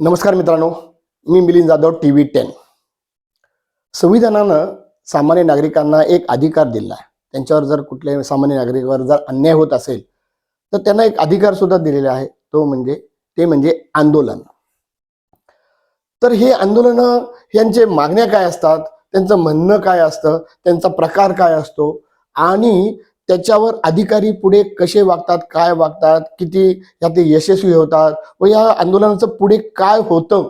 नमस्कार मित्रांनो मी Milind Jadhav T V ten. संविधानानं सामान्य नागरिकांना एक अधिकार दिला आहे. त्यांच्यावर जर कुठल्याही सामान्य नागरिकावर जर अन्याय होत असेल तर त्यांना एक अधिकार सुद्धा दिलेला आहे. तो म्हणजे ते म्हणजे आंदोलन. तर हे आंदोलन यांचे मागण्या काय असतात? त्यांचं म्हणणं काय असतं? त्यांचा प्रकार काय असतो? आणि त्याच्यावर अधिकारी पुढे कसे वागतात काय वागतात किती यात ते यशस्वी होतात व या आंदोलनाचं पुढे काय होतं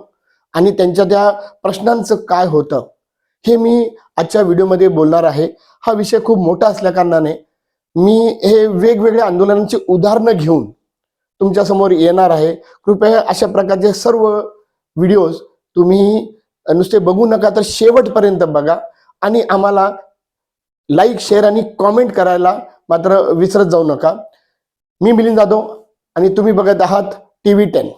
आणि त्यांच्या त्या प्रश्नांचं काय होतं हे मी आजच्या व्हिडिओमध्ये बोलणार आहे. हा विषय खूप मोठा असल्याकारणाने मी हे वेगवेगळ्या आंदोलनांची उदाहरणं घेऊन तुमच्यासमोर येणार आहे. कृपया अशा प्रकारचे सर्व व्हिडिओज तुम्ही नुसते बघू नका तर शेवटपर्यंत बघा आणि आम्हाला लाईक शेअर आणि कॉमेंट करायला मात्र विसरत जाऊ नका. मी मिलिंद जाधव आणि तुम्ही बघत आहात टी व्ही टेन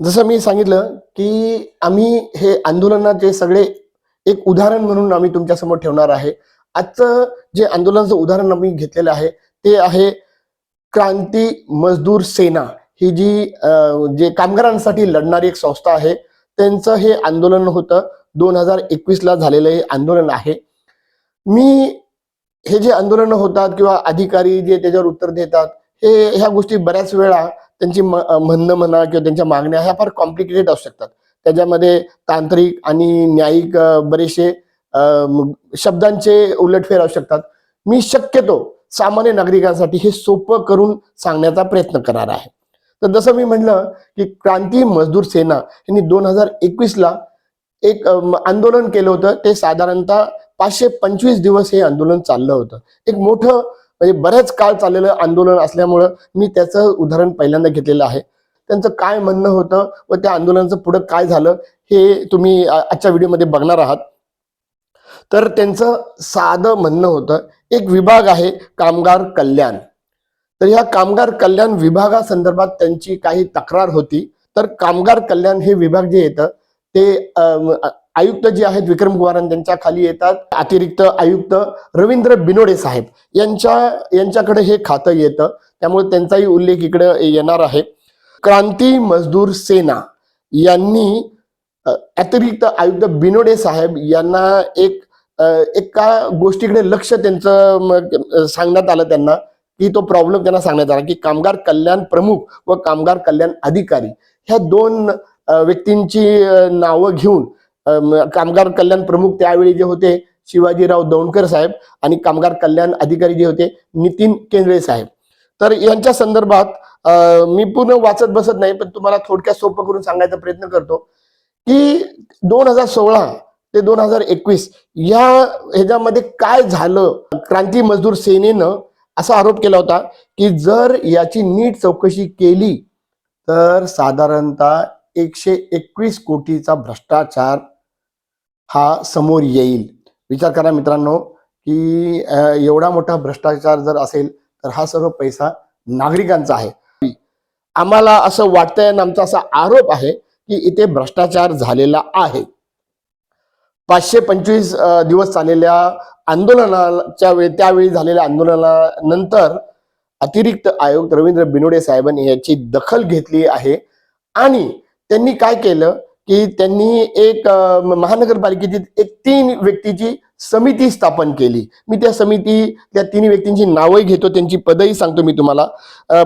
जसं मी सांगितलं की आम्ही हे आंदोलनाचे सगळे एक उदाहरण म्हणून आम्ही तुमच्यासमोर ठेवणार आहे. आजचं जे आंदोलनाचं उदाहरण आम्ही घेतलेलं आहे ते आहे क्रांती मजदूर सेना. ही जी जे कामगारांसाठी लढणारी एक संस्था आहे त्यांचं हे आंदोलन होतं. दोन हजार एकवीस ला झालेलं हे आंदोलन आहे. मी हे जे आंदोलन होतात किंवा अधिकारी जे त्याच्यावर उत्तर देतात हे ह्या गोष्टी बऱ्याच वेळा त्यांची म्हणणं म्हणा किंवा त्यांच्या मागण्या ह्या फार कॉम्प्लिकेटेड असू शकतात. त्याच्यामध्ये तांत्रिक आणि न्यायिक बरेचसे शब्दांचे उलटफेर असू शकतात. मी शक्यतो सामान्य नागरिकांसाठी हे सोपं करून सांगण्याचा प्रयत्न करणार आहे. तर जसं मी म्हणलं की क्रांती मजदूर सेना यांनी दोन हजार एकवीसला एक आंदोलन केलं होतं. ते साधारणतः पाचशे पंचवीस दिवस हे आंदोलन चाललं होतं. एक मोठं म्हणजे बऱ्याच काळ चाललेलं आंदोलन असल्यामुळं मी त्याचं उदाहरण पहिल्यांदा घेतलेलं आहे. त्यांचं काय म्हणणं होतं व त्या आंदोलनाचं पुढं काय झालं हे तुम्ही आजच्या व्हिडिओमध्ये बघणार आहात. तर त्यांचं साधं म्हणणं होतं एक विभाग आहे कामगार कल्याण. तर ह्या कामगार कल्याण विभागासंदर्भात त्यांची काही तक्रार होती. तर कामगार कल्याण हे विभाग जे येतं ते आयुक्त जे आहेत विक्रम कुमार त्यांच्या खाली येतात. अतिरिक्त आयुक्त रवींद्र बिनोडे साहेब यांच्या यांच्याकडे हे खातं येतं. त्यामुळे त्यांचाही उल्लेख इकडे येणार आहे. क्रांती मजदूर सेना यांनी अतिरिक्त आयुक्त बिनोडे साहेब यांना एक एका गोष्टीकडे लक्ष त्यांचं सांगण्यात आलं त्यांना. की तो प्रॉब्लेम त्यांना सांगण्यात आला की कामगार कल्याण प्रमुख व कामगार कल्याण अधिकारी ह्या दोन व्यक्तींची नावं घेऊन कामगार कल्याण प्रमुख त्यावेळी जे होते शिवाजीराव दौंडकर साहेब आणि कामगार कल्याण अधिकारी जे होते नितीन केंद्रे साहेब. तर यांच्या संदर्भात मी पूर्ण वाचत बसत नाही पण तुम्हाला थोडक्यात सोपं करून सांगायचा प्रयत्न करतो की दोन हजार सोळा ते दोन हजार एकवीस या ह्याच्यामध्ये काय झालं? क्रांती मजदूर सेनेनं असा आरोप केला होता की जर याची नीट चौकशी केली तर साधारणतः एकशे एकवीस कोटीचा भ्रष्टाचार हा समोर येईल. विचार करा मित्रांनो की एवढा मोठा भ्रष्टाचार जर असेल तर हा सर्व पैसा नागरिकांचा आहे. आम्हाला असं वाटतंय आणि आमचा असा आरोप आहे की इथे भ्रष्टाचार झालेला आहे. पाचशे पंचवीस दिवस चाललेल्या आंदोलनाच्या वेळी त्यावेळी झालेल्या आंदोलनानंतर अतिरिक्त आयुक्त रवींद्र बिनोडे साहेबांनी याची दखल घेतली आहे. आणि त्यांनी काय केलं की त्यांनी एक महानगरपालिकेची एक तीन व्यक्तीची समिती स्थापन केली. मी त्या समिती त्या तीन व्यक्तींची नावही घेतो त्यांची पदही सांगतो मी तुम्हाला.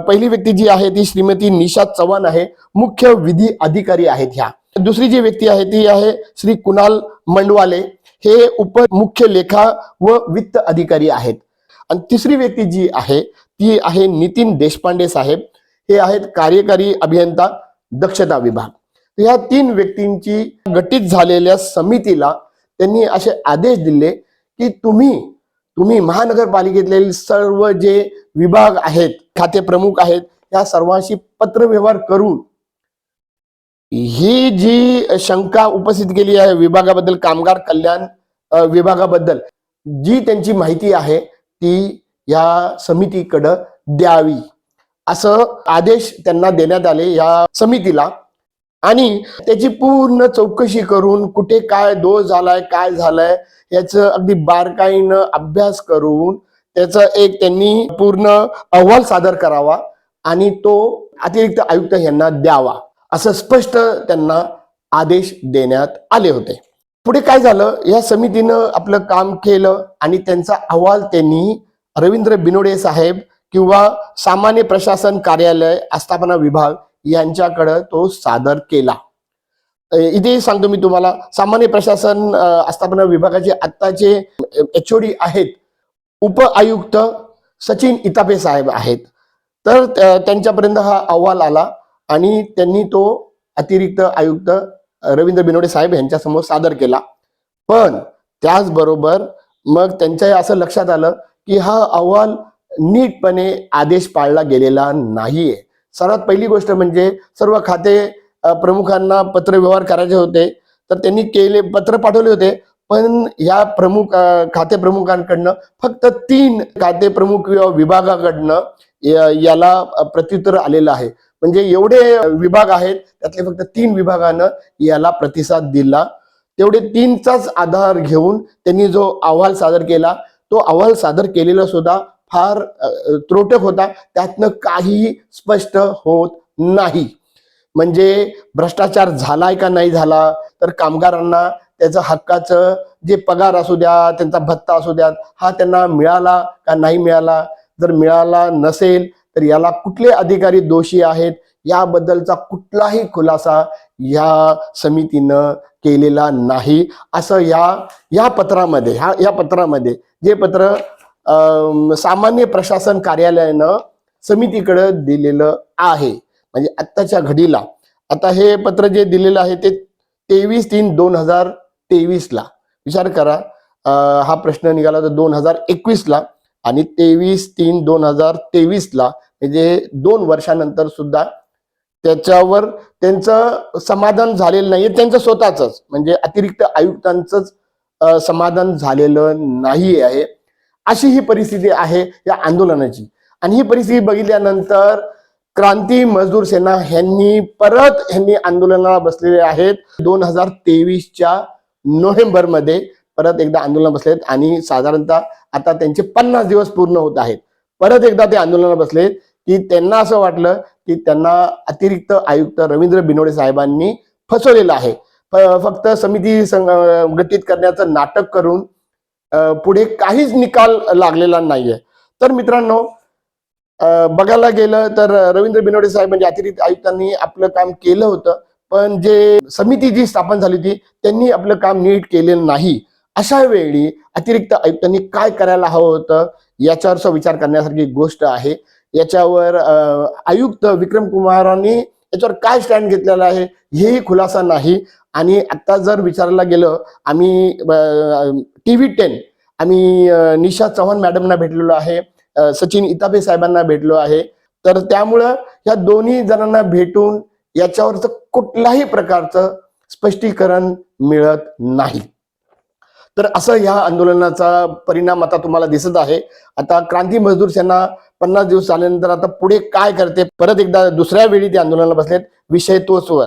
पहिली व्यक्ती जी आहे ती श्रीमती निशा चव्हाण आहे. मुख्य विधी अधिकारी आहेत ह्या. दुसरी जी व्यक्ती आहे ती आहे श्री कुणाल मंडवाले. हे उपमुख्य लेखा व वित्त अधिकारी आहेत. आणि तिसरी व्यक्ती जी आहे ती आहे नितीन देशपांडे साहेब. हे आहेत कार्यकारी अभियंता दक्षता विभाग. या तीन व्यक्तींची गठीत झालेल्या समितीला त्यांनी असे आदेश दिले की तुम्ही तुम्ही महानगरपालिकेतले सर्व जे विभाग आहेत खाते प्रमुख आहेत या सर्वांशी पत्रव्यवहार करून ही जी शंका उपस्थित केली आहे विभागाबद्दल कामगार कल्याण विभागाबद्दल जी त्यांची माहिती आहे ती या समितीकडं द्यावी. असं आदेश त्यांना देण्यात आले या समितीला. आणि त्याची पूर्ण चौकशी करून कुठे काय दोष झालाय काय झालाय याचं अगदी बारकाईनं अभ्यास करून त्याच एक त्यांनी पूर्ण अहवाल सादर करावा आणि तो अतिरिक्त आयुक्त यांना द्यावा. असं स्पष्ट त्यांना आदेश देण्यात आले होते. पुढे काय झालं? या समितीनं आपलं काम केलं आणि त्यांचा अहवाल त्यांनी रवींद्र बिनोडे साहेब किंवा सामान्य प्रशासन कार्यालय आस्थापना विभाग यांच्याकडं तो सादर केला. इथे सांगतो मी तुम्हाला. सामान्य प्रशासन आस्थापना विभागाचे आत्ताचे एच आहेत. उप आयुक्त सचिन इतापे साहेब आहेत. तर त्यांच्यापर्यंत हा अहवाल आला. आणि त्यांनी तो अतिरिक्त आयुक्त रवींद्र बिनोडे साहेब यांच्यासमोर सादर केला. पण त्याचबरोबर मग त्यांच्या असं लक्षात आलं की हा अहवाल नीटपणे आदेश पाळला गेलेला नाहीये. सर्वात पहिली गोष्ट म्हणजे सर्व खाते प्रमुखांना पत्र व्यवहार करायचे होते. तर त्यांनी केले पत्र पाठवले होते. पण या प्रमुख खाते प्रमुखांकडनं फक्त तीन खाते प्रमुख किंवा विभागाकडनं याला प्रत्युत्तर आलेलं आहे. म्हणजे एवढे विभाग आहेत त्यातले फक्त तीन विभागानं याला प्रतिसाद दिला. तेवढे तीनचाच आधार घेऊन त्यांनी जो अहवाल सादर केला तो अहवाल सादर केलेला सुद्धा फार त्रोटक होता. त्यातनं काहीही स्पष्ट होत नाही. म्हणजे भ्रष्टाचार झालाय का नाही झाला? तर कामगारांना त्याचं हक्काचं जे पगार असू द्या त्यांचा भत्ता असू द्या हा त्यांना मिळाला का नाही मिळाला? जर मिळाला नसेल तर याला कुठले अधिकारी दोषी आहेत? याबद्दलचा कुठलाही खुलासा या समितीनं केलेला नाही. असं या या पत्रामध्ये ह्या या पत्रामध्ये जे पत्र सामान्य प्रशासन कार्यालयानं समितीकडे दिलेलं आहे. म्हणजे आत्ताच्या घडीला. आता हे पत्र जे दिलेलं आहे ते तेवीस तीन दोन हजार तेवीसला. विचार करा. हा प्रश्न निघाला तर दोन हजार एकवीसला आणि तेवीस तीन दोन हजार तेवीसला म्हणजे दोन वर्षानंतर सुद्धा त्याच्यावर त्यांचं समाधान झालेलं नाहीये. त्यांचं स्वतःच म्हणजे अतिरिक्त आयुक्तांचंच समाधान झालेलं नाही आहे. अशी ही परिस्थिती आहे या आंदोलनाची. आणि ही परिस्थिती बघितल्यानंतर क्रांती मजदूर सेना ह्यांनी परत ह्यांनी आंदोलनाला बसलेले आहेत. दोन हजार तेवीसच्या नोव्हेंबरमध्ये परत एकदा आंदोलन बसलेत आणि साधारणतः आता त्यांचे पन्नास दिवस पूर्ण होत आहेत. परत एकदा ते आंदोलनाला बसले की त्यांना असं वाटलं की त्यांना अतिरिक्त आयुक्त रवींद्र बिनोडे साहेबांनी फसवलेलं आहे. फक्त समिती सं- गठीत करण्याचं नाटक करून पुढे काहीच निकाल लागलेला नाहीये. तर मित्रांनो बघायला गेलं तर रवींद्र बिनोडे साहेब म्हणजे अतिरिक्त आयुक्तांनी आपलं काम केलं होतं पण जे समिती जी स्थापन झाली होती त्यांनी आपलं काम नीट केलेलं नाही. अशा वेळी अतिरिक्त आयुक्तांनी काय करायला हवं होतं याच्यावरचा विचार करण्यासारखी गोष्ट आहे. याच्यावर आयुक्त विक्रम कुमारांनी याच्यावर काय स्टँड घेतलेला आहे हेही खुलासा नाही. आणि आता जर विचारायला गेलं आम्ही टी व्ही टेन आम्ही निशा चव्हाण मॅडमना भेटलेलो आहे सचिन इतापे साहेबांना भेटलो आहे. तर त्यामुळं ह्या दोन्ही जणांना भेटून याच्यावरचं कुठल्याही प्रकारचं स्पष्टीकरण मिळत नाही. तर असं ह्या आंदोलनाचा परिणाम आता तुम्हाला दिसत आहे. आता क्रांती मजदूर सेना पन्नास दिवस झाल्यानंतर आता पुढे काय करते? परत एकदा दुसऱ्या वेळी ते आंदोलनाला बसलेत विषय तोच वर.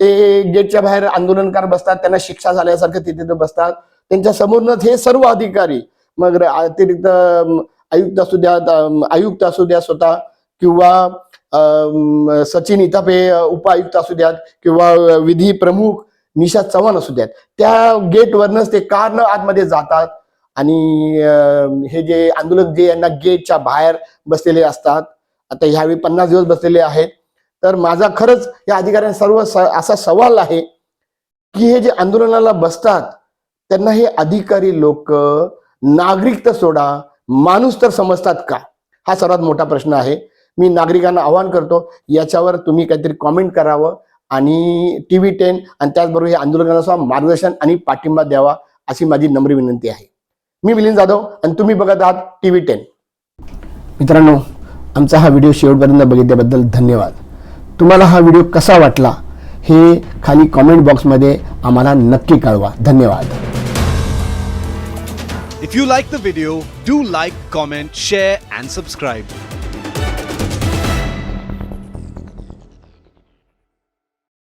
ते गेटच्या बाहेर आंदोलनकार बसतात त्यांना शिक्षा झाल्यासारखं तिथे बसतात. त्यांच्या समोरनच हे सर्व अधिकारी मग अतिरिक्त आयुक्त असू द्या आयुक्त असू द्या स्वतः किंवा सचिन इतापे उपायुक्त असू द्यात किंवा विधी प्रमुख निशा चव्हाण असू द्यात. त्या गेटवरनच ते कारनं आतमध्ये जातात. आणि हे जे आंदोलक जे यांना गेटच्या बाहेर बसलेले असतात आता ह्यावेळी पन्नास दिवस बसलेले आहेत. तर माझा खरंच या अधिकाऱ्यांना सर्व स- असा सवाल आहे की हे जे आंदोलनाला बसतात त्यांना हे अधिकारी लोक नागरिक तर सोडा माणूस तर समजतात का? हा सर्वात मोठा प्रश्न आहे. मी नागरिकांना आवाहन करतो याच्यावर तुम्ही काहीतरी कॉमेंट करावं आणि टी व्ही टेन आणि त्याचबरोबर हे आंदोलनाला मार्गदर्शन आणि पाठिंबा द्यावा अशी माझी नम्र विनंती आहे. मी मिलिंद जाधव आणि तुम्ही बघत आहात टी व्ही टेन. मित्रांनो आमचा हा व्हिडिओ शेवटपर्यंत बघितल्याबद्दल धन्यवाद. तुम्हाला हा व्हिडिओ कसा वाटला हे खाली कॉमेंट बॉक्समध्ये आम्हाला नक्की कळवा. धन्यवाद. If you like the video, do like, comment, share, and subscribe.